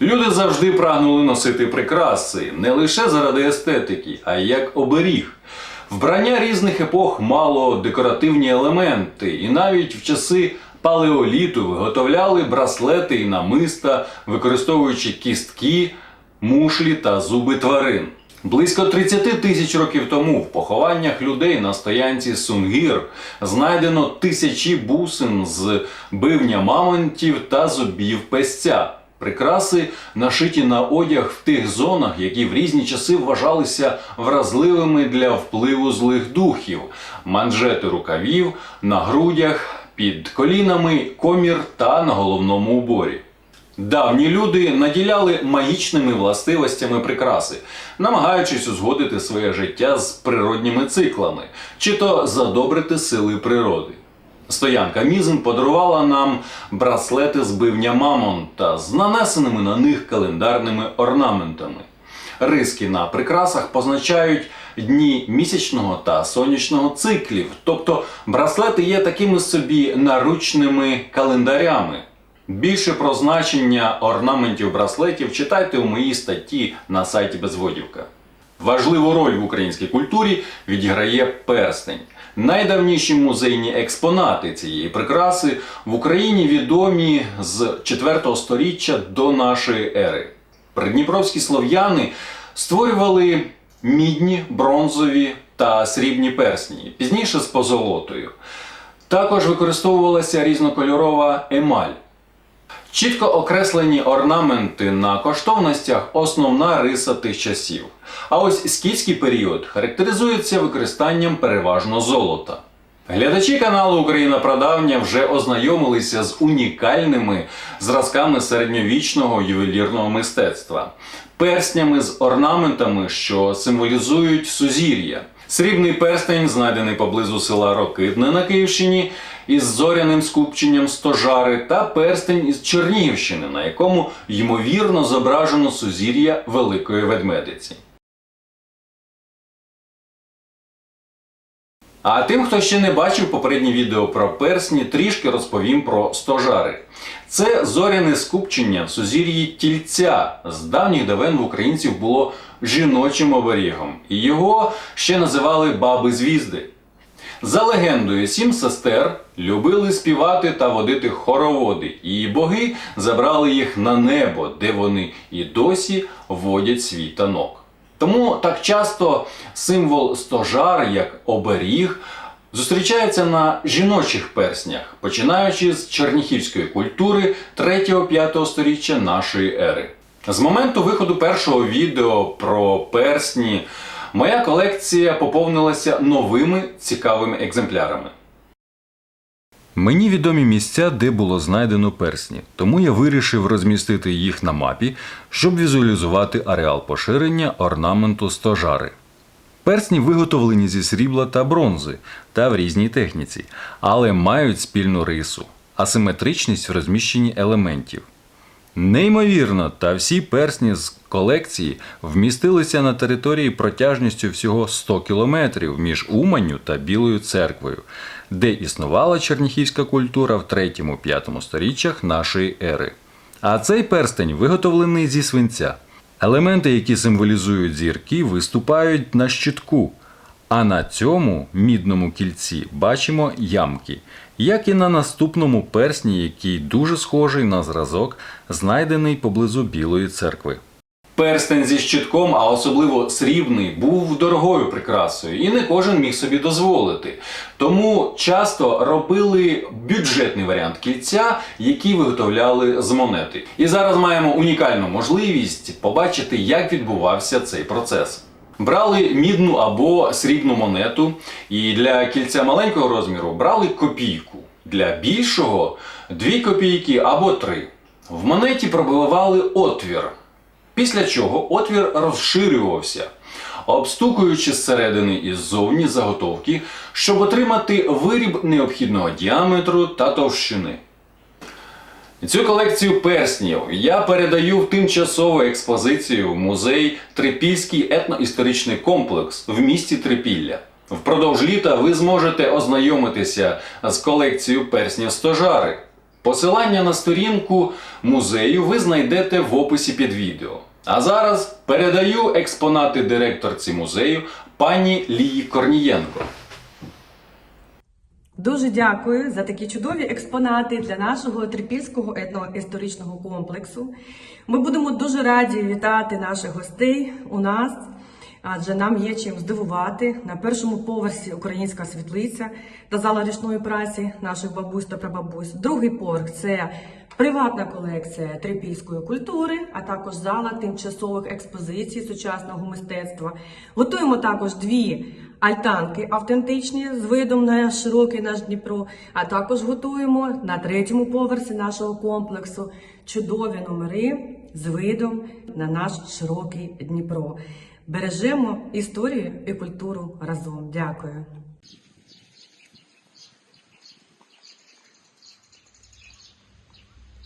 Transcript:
Люди завжди прагнули носити прикраси не лише заради естетики, а й як оберіг. Вбрання різних епох мало декоративні елементи, і навіть в часи палеоліту виготовляли браслети і намиста, використовуючи кістки, мушлі та зуби тварин. Близько 30 тисяч років тому в похованнях людей на стоянці Сунгір знайдено тисячі бусин з бивня мамонтів та зубів песця. Прикраси нашиті на одяг в тих зонах, які в різні часи вважалися вразливими для впливу злих духів, манжети рукавів, на грудях, під колінами, комір та на головному уборі. Давні люди наділяли магічними властивостями прикраси, намагаючись узгодити своє життя з природніми циклами, чи то задобрити сили природи. Стоянка Мізен подарувала нам браслети з бивня мамонта з нанесеними на них календарними орнаментами. Риски на прикрасах позначають дні місячного та сонячного циклів, тобто браслети є такими собі наручними календарями. Більше про значення орнаментів браслетів читайте у моїй статті на сайті Безводівка. Важливу роль в українській культурі відіграє перстень. Найдавніші музейні експонати цієї прикраси в Україні відомі з 4 століття до нашої ери. Придніпровські слов'яни створювали мідні, бронзові та срібні персні, пізніше з позолотою. Також використовувалася різнокольорова емаль. Чітко окреслені орнаменти на коштовностях основна риса тих часів. А ось скіфський період характеризується використанням переважно золота. Глядачі каналу Україна Прадавня вже ознайомилися з унікальними зразками середньовічного ювелірного мистецтва, перснями з орнаментами, що символізують сузір'я. Срібний перстень, знайдений поблизу села Рокитне на Київщині, із зоряним скупченням стожари, та перстень із Чернігівщини, на якому ймовірно зображено сузір'я Великої Ведмедиці. А тим, хто ще не бачив попереднє відео про персні, трішки розповім про стожари. Це зоряне скупчення в сузір'ї тільця. З давніх давен в українців було жіночим оберігом, його ще називали баби звізди. За легендою, сім сестер любили співати та водити хороводи, і боги забрали їх на небо, де вони і досі водять свій танок. Тому так часто символ стожар, як оберіг, зустрічається на жіночих перснях, починаючи з черніхівської культури 3-5 століття нашої ери. З моменту виходу першого відео про персні моя колекція поповнилася новими цікавими екземплярами. Мені відомі місця, де було знайдено персні, тому я вирішив розмістити їх на мапі, щоб візуалізувати ареал поширення орнаменту стожари. Персні виготовлені зі срібла та бронзи та в різній техніці, але мають спільну рису асиметричність в розміщенні елементів. Неймовірно, та всі персні з колекції вмістилися на території протяжністю всього 100 кілометрів між Уманню та Білою церквою, де існувала черніхівська культура в 3-5 сторіччях нашої ери. А цей перстень виготовлений зі свинця. Елементи, які символізують зірки, виступають на щитку. А на цьому мідному кільці бачимо ямки, як і на наступному персні, який дуже схожий на зразок, знайдений поблизу Білої церкви. Перстень зі щитком, а особливо срібний, був дорогою прикрасою, і не кожен міг собі дозволити. Тому часто робили бюджетний варіант кільця, який виготовляли з монети. І зараз маємо унікальну можливість побачити, як відбувався цей процес. Брали мідну або срібну монету, і для кільця маленького розміру брали копійку. Для більшого дві копійки або три. В монеті пробивали отвір, після чого отвір розширювався, обстукуючи зсередини і ззовні заготовки, щоб отримати виріб необхідного діаметру та товщини. Цю колекцію перснів я передаю в тимчасову експозицію в музей Трипільський етноісторичний комплекс в місті Трипілля. Впродовж літа ви зможете ознайомитися з колекцією перснів стожари. Посилання на сторінку музею ви знайдете в описі під відео. А зараз передаю експонати директорці музею пані Лії Корнієнко. Дуже дякую за такі чудові експонати для нашого трипільського етноісторичного комплексу. Ми будемо дуже раді вітати наших гостей у нас, адже нам є чим здивувати. На першому поверсі українська світлиця та зала річної праці наших бабусь та прабабусь. Другий поверх це приватна колекція трипільської культури, а також зала тимчасових експозицій сучасного мистецтва. Готуємо також дві альтанки автентичні з видом на широкий наш Дніпро, а також готуємо на третьому поверсі нашого комплексу чудові номери з видом на наш широкий Дніпро. Бережемо історію і культуру разом. Дякую.